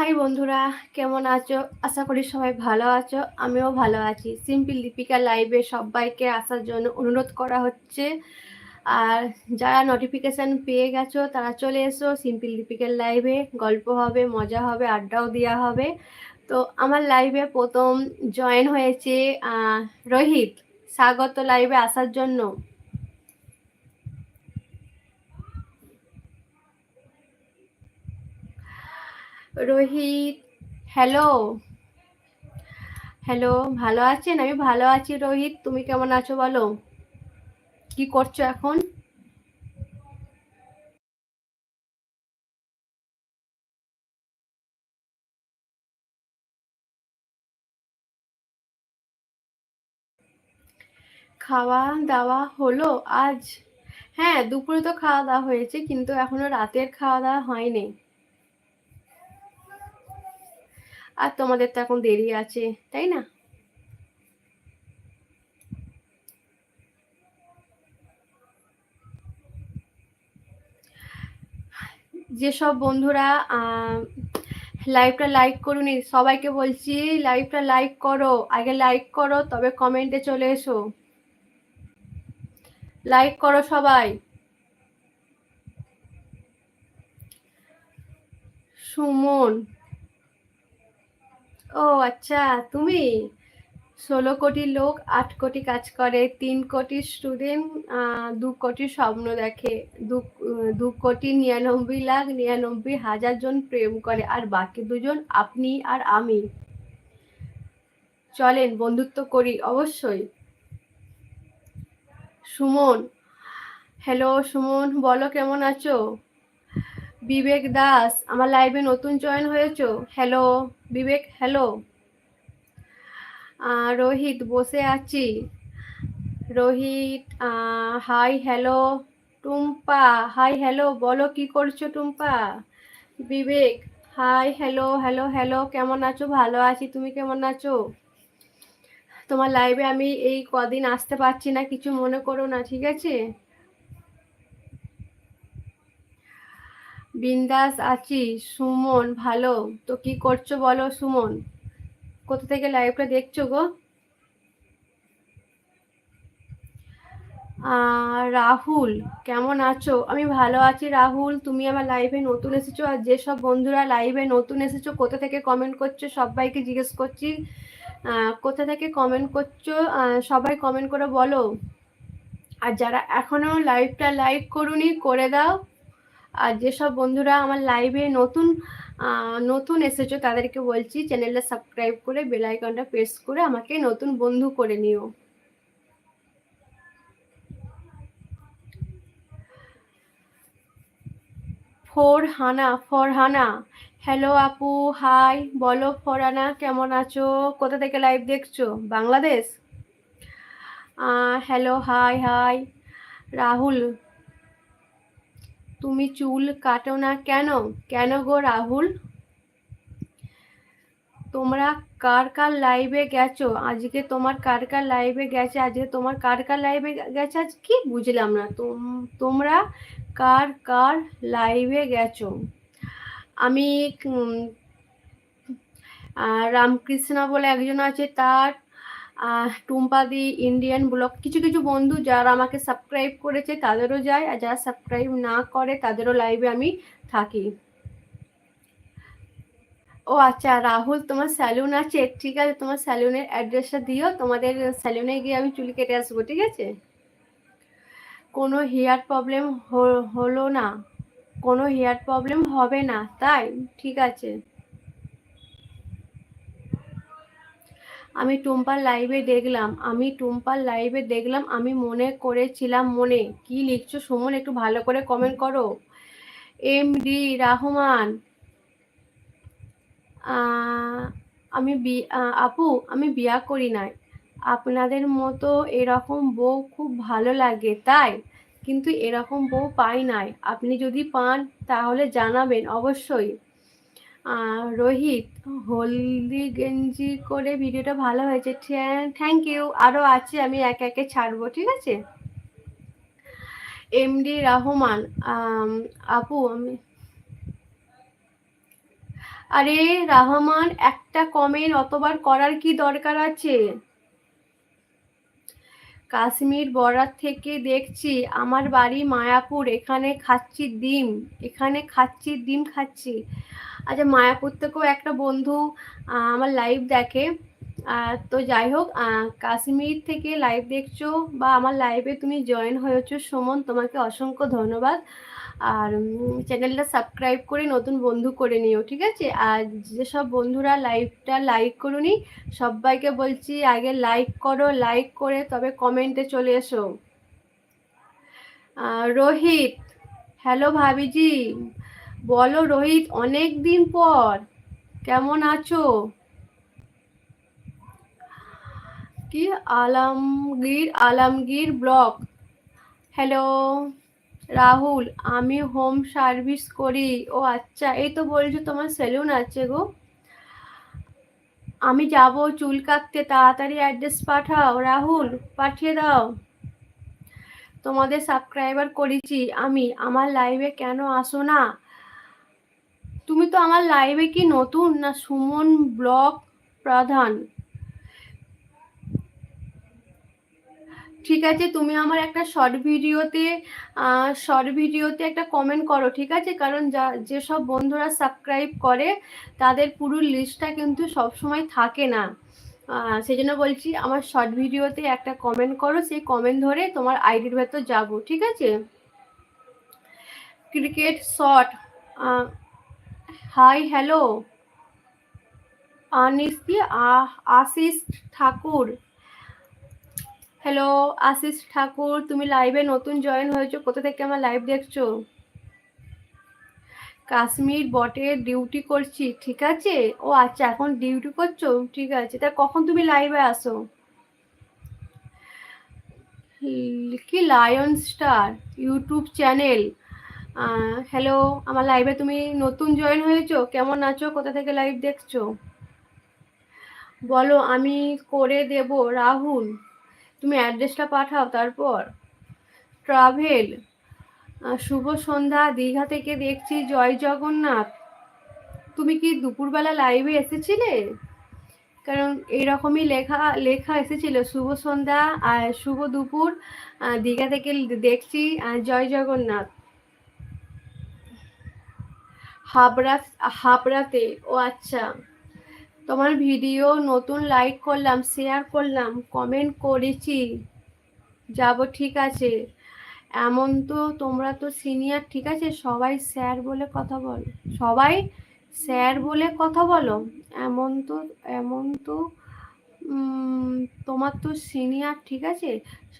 High বন্ধুরা, কেমন আছো? আশা করি সবাই ভালো আছো, আমিও ভালো আছি। সিম্পল দীপিকা লাইভে সবাইকে আসার জন্য অনুরোধ করা হচ্ছে। আর যারা নোটিফিকেশান পেয়ে গেছো, তারা চলে এসো সিম্পল দীপিকার লাইভে গল্প হবে, মজা হবে, আড্ডাও দেওয়া হবে। তো আমার লাইভে প্রথম জয়েন হয়েছে রোহিত। স্বাগত লাইভে আসার জন্য। রোহিত। হ্যালো হ্যালো ভালো আছেন? আমি ভালো আছি রোহিত, তুমি কেমন আছো বলো? কি করছ এখন? খাওয়া দাওয়া হলো আজ? হ্যাঁ দুপুরে তো খাওয়া দাওয়া হয়েছে, কিন্তু এখনও রাতের খাওয়া দাওয়া হয়নি। আর তোমাদের তো এখন দেরি আছে, তাই না? যেসব বন্ধুরা লাইভটা লাইক করুনি, সবাইকে বলছি লাইভটা লাইক করো, আগে লাইক করো, তবে কমেন্টে চলে এসো। লাইক করো সবাই। সুমন ও আচ্ছা তুমি? ষোলো কোটি লোক, আট কোটি কাজ করে, তিন কোটি স্টুডেন্ট দু কোটি স্বপ্ন দেখে, দু কোটি নিরানব্বই লাখ, নিরানব্বই হাজার জন প্রেম করে, আর বাকি দুজন আপনি আর আমি। চলেন, বন্ধুত্ব করি, অবশ্যই। সুমন হ্যালো সুমন, বলো কেমন আছো? বিবেক দাস, আমার লাইভে নতুন জয়েন হয়েছো? হ্যালো বিবেক হ্যালো রোহিত, বসে আছি। Rohit hi hello Tumpa hi hello বলো কি করছ Tumpa? Bibek hi hello hello hello কেমন আছো? ভালো আছি, তুমি কেমন আছো? তোমার লাইভে আমি এই কদিন আসতে পারছি না, কিছু মনে করো না, ঠিক আছে? বিন্দাস আছি, সুমন ভালো। তো কি করছ বলো সুমন? কোথা থেকে লাইভটা দেখছ গো? রাহুল, কেমন আছো? আমি ভালো আছি রাহুল, তুমি আমার লাইভে নতুন এসেছ আর যেসব বন্ধুরা লাইভে নতুন এসেছ, কোথা থেকে কমেন্ট করছ সবাইকে জিজ্ঞেস করছি। কোথা থেকে কমেন্ট করছ? সবাই কমেন্ট করে বলো। আর যারা এখনও লাইভটা লাইক করুনি, করে দাও। আর যেসব বন্ধুরা আমার লাইভে নতুন নতুন এসেছ তাদেরকে বলছি চ্যানেলটা সাবস্ক্রাইব করে বেল আইকনটা প্রেস করে আমাকে নতুন বন্ধু করে নিও। ফোর হানা ফরহানা হ্যালো আপু হাই বলো ফরহানা কেমন আছো? কোথা থেকে লাইভ দেখছ? Bangladesh? Hello hi hi Rahul তুমি চুল কাটো না কেন? কেন গো রাহুল? তোমরা কার কার লাইভে গেছো? আজকে তোমার কার কার লাইভে গেছে? আজকে তোমার কার কার লাইভে গেছে? আজ কি বুঝলাম না। তোমরা কার কার লাইভে গেছো? আমি রামকৃষ্ণ বলে একজন আছে, তার টুম্পাদি ইন্ডিয়ান ব্লগ কিছু কিছু বন্ধু যারা আমাকে সাবস্ক্রাইব করেছে, তাদেরও যায়, আর যারা সাবস্ক্রাইব না করে, তাদেরও লাইভে আমি থাকি। ও আচ্ছা রাহুল, তোমার স্যালুন আছে? ঠিক আছে, তোমার স্যালুনের অ্যাড্রেসটা দিও। তোমাদের স্যালুনে গিয়ে আমি চুল কেটে আসব, ঠিক আছে? কোনো হেয়ার প্রবলেম হলো না। কোনো হেয়ার প্রবলেম হবে না, তাই? ঠিক আছে। আমি টুম্পার লাইভে দেখলাম, আমি টুম্পার লাইভে দেখলাম, আমি মনে করেছিলাম, মনে, কি লিখছো সুমন, একটু ভালো করে কমেন্ট করো। এম ডি রহমান আমি আপু, আমি বিয়া করি নাই। আপনাদের মতো এরকম বউ খুব ভালো লাগে, তাই? কিন্তু এরকম বউ পাই নাই। আপনি যদি পান, তাহলে জানাবেন, অবশ্যই। রোহিত, হলদি গেঞ্জি করে ভিডিওটা ভালো হয়েছে। Thank you. আরও আছে, আমি একে একে ছাড়বো, ঠিক আছে? এমডি রহমান আপু, আমি আরে, রাহমান, একটা কমেন্ট অতবার করার কি দরকার আছে? কাশ্মীর বর্ডার থেকে দেখছি, আমার বাড়ি মায়াপুর, এখানে খাচ্ছি ডিম, এখানে খাচ্ছি, ডিম খাচ্ছি। আচ্ছা মায়াপুর থেকেও একটা বন্ধু আমার লাইভ দেখে। তো যাই হোক কাশ্মীর থেকে লাইভ দেখছ বা আমার লাইভে তুমি জয়েন হয়েছো, সুমন, তোমাকে অসংখ্য ধন্যবাদ। আর চ্যানেলটা সাবস্ক্রাইব করে নতুন বন্ধু করে নিও, ঠিক আছে? আর যেসব বন্ধুরা লাইভটা লাইক করুনি, সবাইকে বলছি আগে লাইক করো লাইক করে তবে কমেন্টে চলে এসো। রোহিত হ্যালো ভাবিজি। বলো রোহিত, অনেক দিন পর। কেমন আছো? কি আলমগীর আলমগীর ব্লক হ্যালো রাহুল, আমি হোম সার্ভিস করি। ও আচ্ছা এই তো বলছো তোমার সেলুন আছে গো। আমি যাব চুল কাটতে, তাড়াতাড়ি অ্যাড্রেস পাঠাও। রাহুল, পাঠিয়ে দাও। তোমাদের সাবস্ক্রাইবার করেছি আমি। আমার লাইভে কেন আসো না? তুমি তো আমার লাইভে কি নতুন না সুমন ব্লক প্রধান? ঠিক আছে, তুমি আমার একটা শর্ট ভিডিওতে শর্ট ভিডিওতে একটা কমেন্ট করো, ঠিক আছে? কারণ যা, যেসব বন্ধুরা সাবস্ক্রাইব করে, তাদের পুরো লিস্টটা কিন্তু সবসময় থাকে না। সেই জন্য বলছি, আমার শর্ট ভিডিওতে একটা কমেন্ট করো, সেই কমেন্ট ধরে তোমার আইডির ভেতর যাব, ঠিক আছে? Cricket shot hi, hello. Anis Ashis Thakur. Hello, Ashis Thakur, তুমি লাইভে নতুন জয়েন হয়েছো, কোথা থেকে আমার লাইভ দেখছ? কাশ্মীর বটে ডিউটি করছি, ঠিক আছে? ও আচ্ছা এখন ডিউটি করছ? ঠিক আছে, তা কখন তুমি লাইভে আসো? কি Lion Star YouTube channel hello আমার লাইভে তুমি নতুন জয়েন হয়েছো? কেমন আছো? কোথা থেকে লাইভ দেখছ? বলো, আমি করে দেব। রাহুল, তুমি অ্যাড্রেসটা পাঠাও তারপর। ট্রাভেল শুভ সন্ধ্যা, দীঘা থেকে দেখছি, জয় জগন্নাথ। তুমি কি দুপুরবেলা লাইভে এসেছিলে? কারণ এইরকমই লেখা লেখা এসেছিল, শুভ সন্ধ্যা আর শুভ দুপুর দীঘা থেকে দেখছি জয় জগন্নাথ। হাবড়া হাবড়াতে। ও আচ্ছা। তোমার ভিডিও নতুন লাইক করলাম শেয়ার করলাম কমেন্ট করেছি। যাব, ঠিক আছে। এমন তো তোমরা তো সিনিয়র ঠিক আছে? সবাই স্যার বলে কথা বলো। সবাই স্যার বলে কথা বলো। এমন তো এমন তো তোমার তো সিনিয়র ঠিক আছে?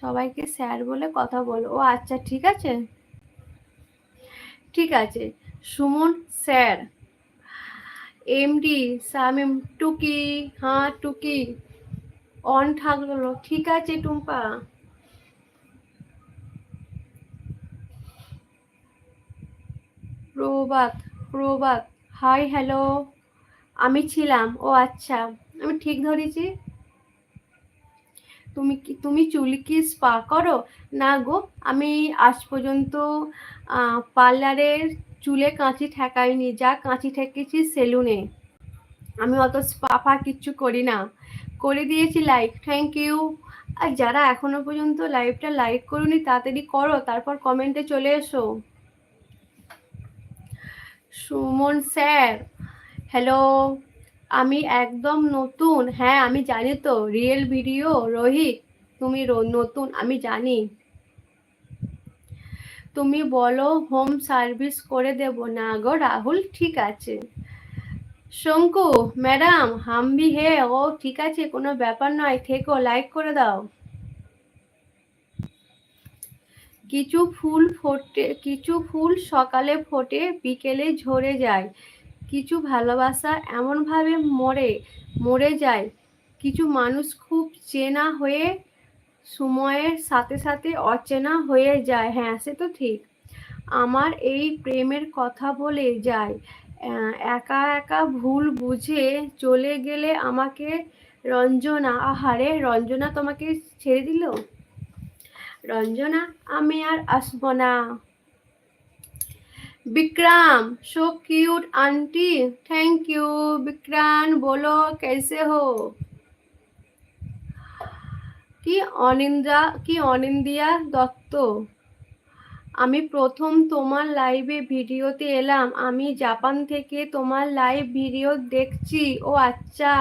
সবাইকে স্যার বলে কথা বলো। ও আচ্ছা ঠিক আছে? ঠিক আছে। সুমন স্যার। এমডি সামিম, টুকি হ্যাঁ টুকি। অন থাকল। ঠিক আছে, Tumpa. Prabhat Prabhat hi, hello. আমি ছিলাম। ও আচ্ছা। আমি ঠিক ধরেছি। তুমি কি, তুমি চুল কি স্পা করো? না গো, আমি আজ পর্যন্ত পার্লারের চুলে কাঁচি ঠেকাইনি, যা কাঁচি ঠেকেছি সেলুনে। আমি অত স্পাফা কিচ্ছু করি না। করে দিয়েছি লাইক, থ্যাংক ইউ। আর যারা এখনও পর্যন্ত লাইভটা লাইক করুনি, তাড়াতাড়ি করো, তারপর কমেন্টে চলে এসো। সুমন স্যার, হ্যালো, আমি একদম নতুন। হ্যাঁ আমি জানি তো, রিয়েল ভিডিও, রোহিত, তুমি নতুন, আমি জানি। তুমি বলো হোম সার্ভিস করে দেব না গো রাহুল? ঠিক আছে। শঙ্কু ম্যাডাম হাম্বি হে, ও ঠিক আছে, কোনো ব্যাপার নয়, থেকো লাইক করে দাও। কিছু ফুল ফোটে, কিছু ফুল সকালে ফোটে, বিকেলে ঝরে যায়। কিছু ভালোবাসা এমনভাবে মরে মরে যায়। কিছু মানুষ খুব চেনা হয়ে সময়ের সাথে সাথে অচেনা হয়ে যায়। হ্যাঁ সে তো ঠিক। আমার এই প্রেমের কথা বলে যায়। একা একা ভুল বুঝে চলে গেলে আমাকে রঞ্জনা, আহারে, রঞ্জনা তোমাকে ছেড়ে দিল? রঞ্জনা, আমি আর আসব না। Bikram so cute aunty thank you Bikram, বলো, কেসে হো? কি অনিন্দা কি অনিন্দিয়া দত্ত? আমি প্রথম তোমার লাইভে ভিডিওতে এলাম। আমি জাপান থেকে তোমার লাইভ ভিডিও দেখছি। ও আচ্ছা।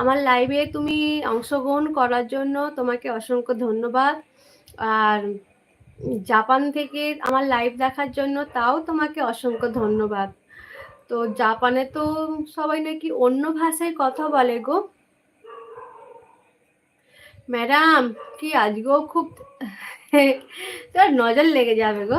আমার লাইভে তুমি অংশগ্রহণ করার জন্য তোমাকে অসংখ্য ধন্যবাদ। আর জাপান থেকে আমার লাইভ দেখার জন্য তাও তোমাকে অসংখ্য ধন্যবাদ। তো জাপানে তো সবাই নাকি অন্য ভাষায় কথা বলে গো। ম্যাডাম কি আজকেও খুব তোর নজর লেগে যাবে গো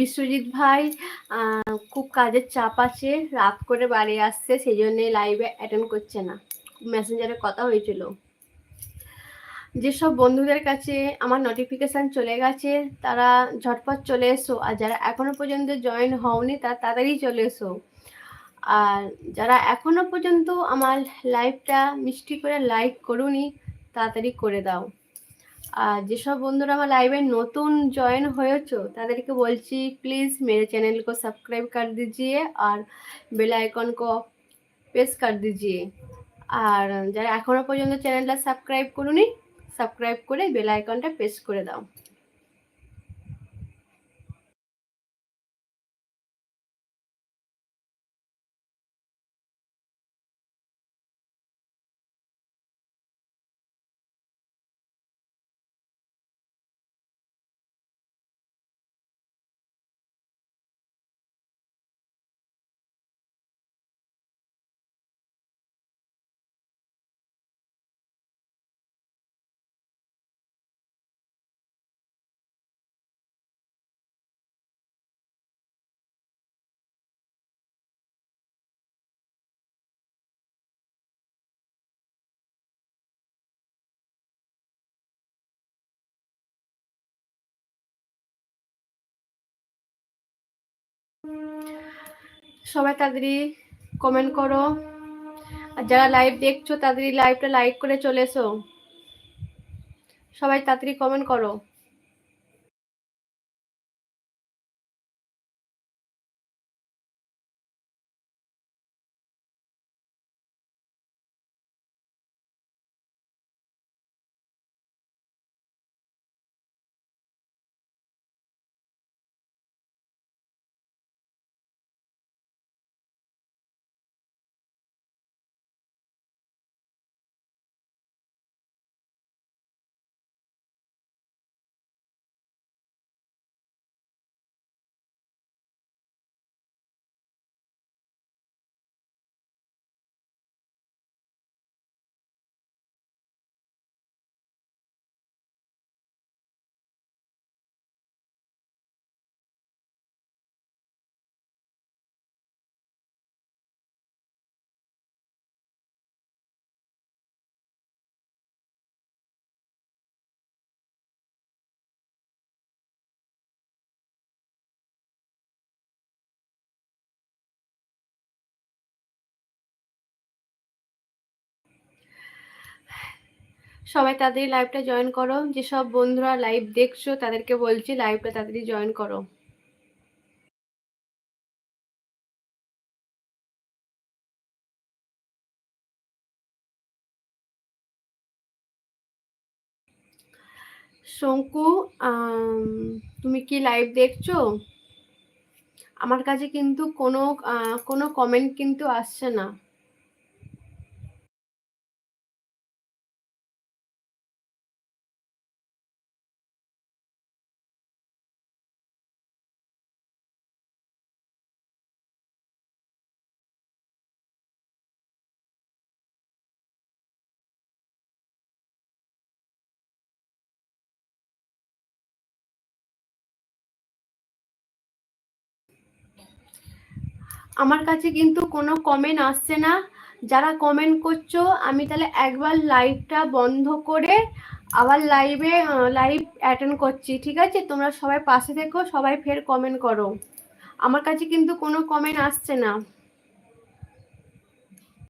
বিশ্বজিৎ ভাই খুব কাজের চাপ আছে, রাত করে বাড়ি আসছে সেই জন্য লাইভে অ্যাটেন্ড করছে না। মেসেঞ্জারে কথা হয়েছিল। যেসব বন্ধুদের কাছে আমার নোটিফিকেশান চলে গেছে, তারা ঝটপট চলে এসো, আর যারা এখনও পর্যন্ত জয়েন হওনি তার তাড়াতাড়ি চলে এসো। আর যারা এখনও পর্যন্ত আমার লাইভটা মিষ্টি করে লাইক করুনি, তাড়াতাড়ি করে দাও। আর যেসব বন্ধুরা আমার লাইভে নতুন জয়েন হয়েছো তাদেরকে বলছি প্লিজ मेरे चैनल को सब्सक्राइब कर दीजिए আর বেল আইকন কো প্রেস कर दीजिए আর যারা এখনো পর্যন্ত চ্যানেলটা সাবস্ক্রাইব করুনি সাবস্ক্রাইব করে বেল আইকনটা প্রেস করে দাও সবাই তাড়াতাড়ি কমেন্ট করো। আর যারা লাইভ দেখছ, তাড়াতাড়ি লাইভটা লাইক করে চলে এসো। সবাই তাড়াতাড়ি কমেন্ট করো। সবাই তাড়াতাড়ি লাইভটা জয়েন করো। যেসব বন্ধুরা লাইভ দেখছ, তাদেরকে বলছি লাইভটা তাড়াতাড়ি জয়েন করো। শঙ্কু তুমি কি লাইভ দেখছ? আমার কাছে কিন্তু কোনো কোনো কমেন্ট কিন্তু আসছে না। আমার কাছে কিন্তু কোনো কমেন্ট আসছে না। যারা কমেন্ট করছ, আমি তাহলে একবার লাইভটা বন্ধ করে আবার লাইভে লাইভ অ্যাটেন্ড করছি, ঠিক আছে? তোমরা সবাই পাশে থেকো, সবাই ফের কমেন্ট করো। আমার কাছে কিন্তু কোনো কমেন্ট আসছে না।